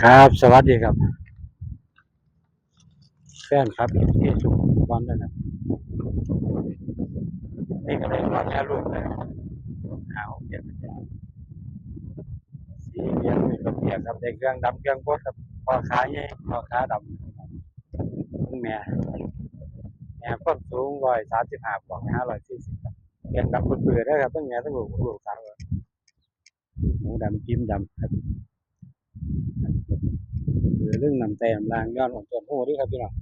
ครับสวัสดีครับ แฟนครับเอฟซีสุขบอลนะครับนี่ก็เลยว่าแม่ลูกเลยเอาเปลี่ยนสีเลี้ยงมีกับเปียกครับได้เครื่องดำเครื่องบดครับพอขาใหญ่พอขาดำคุณแม่แม่ความสูงร้อยสามสิบห้าบวกห้าร้อยสี่สิบเครื่องดำเปื่อยๆนะครับตั้งแม่ตั้งลูกลูกสาวครับหมูดำจิ้มดำครับ หรือเรื่องนำแต่นำลางย้อนของตัวหูนี่ครับพี่น้อง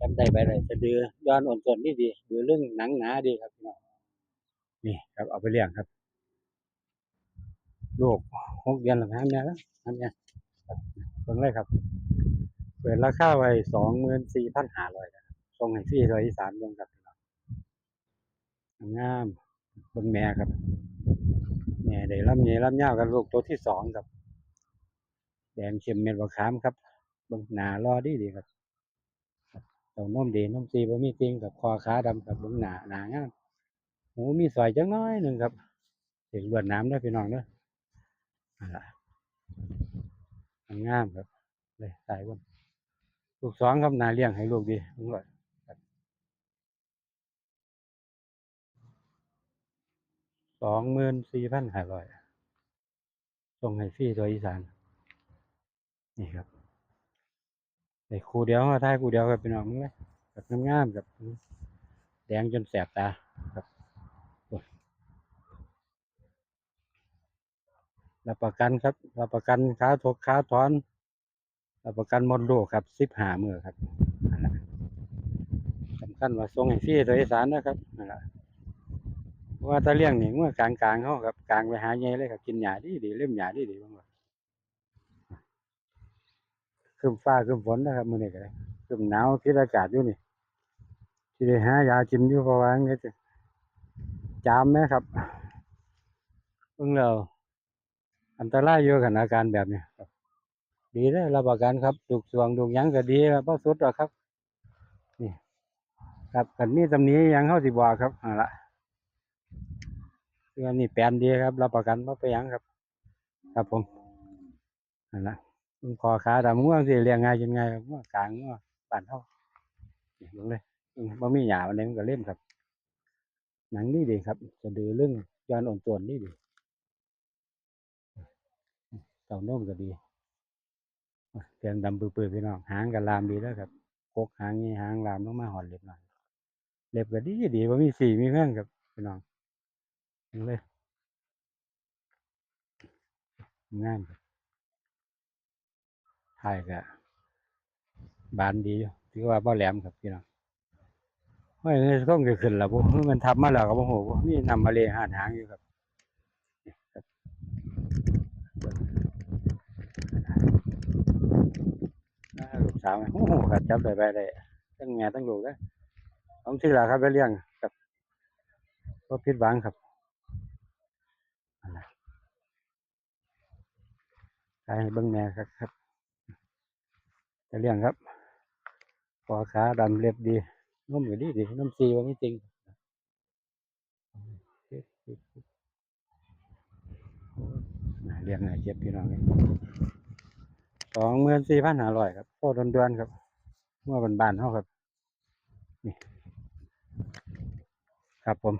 จำได้ไปเลยสะดือย้อนอ่อนส่วนนี่ดีหรือเรื่องหนังหนาดีครับพี่น้องนี่ครับเอาไปเลี้ยงครับลูกหกเดือนแล้วทำเนี่ยแล้วทำเนี่ยครับเพิ่งเลยครับเปิดราคาไว้สองหมื่นสี่พันห้าร้อยครับส่งให้ฟรีโดยอีสานเบิ่งครับพี่น้องงามเบิ่งแม่ครับแม่ได้ลำใหญ่ลำยากันลูกตัวที่สองครับ แดงเข้มเม็ดบะขามครับบงหนารอดีดีครับเต้านมดีนมซีบ่มีติงกับคอขาดำกับบงหนาหนางามหูมีสอยจังน้อยหนึ่งครับเสียงลวดน้ำด้อพี่น้องเด้อนั่นล่ะงามครับ เลยสายวันลูกสองครับนาเลี้ยงให้ลูกดีเบิ่งเลยสองหมื่นสี่พันห้าร้อยส่งให้ฟรีตัวอีสาน นี่ครับได้คู่เดียวมาท้ายคู่เดียวครับพี่น้องมึงเลยแบบงามๆแบบแดงจนแสบตาครับรับประกันครับ รับประกันค้าถกค้าถอน รับประกันหมดลูกครับสิบห้ามือครับสำคัญว่าส่งให้ฟรีโดยสารนะครับนั่นแหละว่าถ้าเลี้ยงนี่เมื่อกลางกลางๆเขาครับกลางไปหาใหญ่เลยครับ กินหญ้าดีดีเล่มหญ้าดีดีบ้างว่า คืมฟ้าคืมฝนนะครับมื้อนี้ก็ได้คืมหนาวพิษอากาศอยู่นี่ที่ได้หายากินอยู่เพราะว่าอย่างนี้จะจามไหมครับเพิ่งเราอันตรายอยู่กันอาการแบบนี้ครับ ดีเลยรับประกันครับดูกสวงดูกยังก็ดีครับบ่สุดหรอกครับ นี่ ครับกันมีตำนี้ยังเข้าสิบอกครับเอาละเรื่องนี้แปลนดีครับรับประกันบ่ไปยังครับ ครับผมนั่นละ มันคอขาดำง่วงสิเลี้ยงง่ายจังไงครับง่วงกลางง่วงบ้านเฮาลงเลยมบ่มีหยาอันนี้มันก็เล่มครับ หนังนี่ดีครับ จะดือเรื่องย้อนอ่อนตัวนี่ดีเต่านมก็ดีเสียงดำปื้อๆพี่น้องหางก็ลามดีแล้วครับกกหางนี่หางลามลงมาหอนเล็บหน่อยเล็บก็ดีดีบ่มีสีมีเงื่อนครับพี่น้องลงเลยงามครับ ถ่ายก็บานดีอยู่ถือว่าบ่แหลมครับพี่น้องไม่เงินก็ขึ้นแล้วบ่มันทับมาแล้วก็บ่ฮู้บ่มีนำมาเลยหาหางอยู่ครับลูกสาวโอ้โหครับจับได้ไปได้ทั้งแม่ทั้งลูกเด้อผมสิล่ะครับไปเลี้ยงครับบ่ผิดหวังครับนั่นล่ะขายให้เบิ่งแม่ครับ จะเลี้ยงครับคอขาดำเล็บดีนมก็ดีดีน้มซีบ่มีจริงน่าเลี้ยงน่าเก็บพี่น้องสองหมื่นสี่พันห้าร้อยครับโคตรด่วนๆครับเมื่อบันบานๆเขาครับ นี่ ครับผม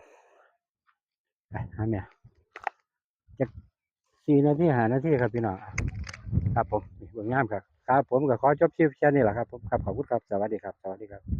ไปหาเมียจะสี่นาทีหานาทีครับพี่น้อง ครับผมเบิ่งงามครับ ครับผมก็ขอจบคลิปแค่นี้แหละครับผมครับขอบคุณครับสวัสดีครับ สวัสดีครับ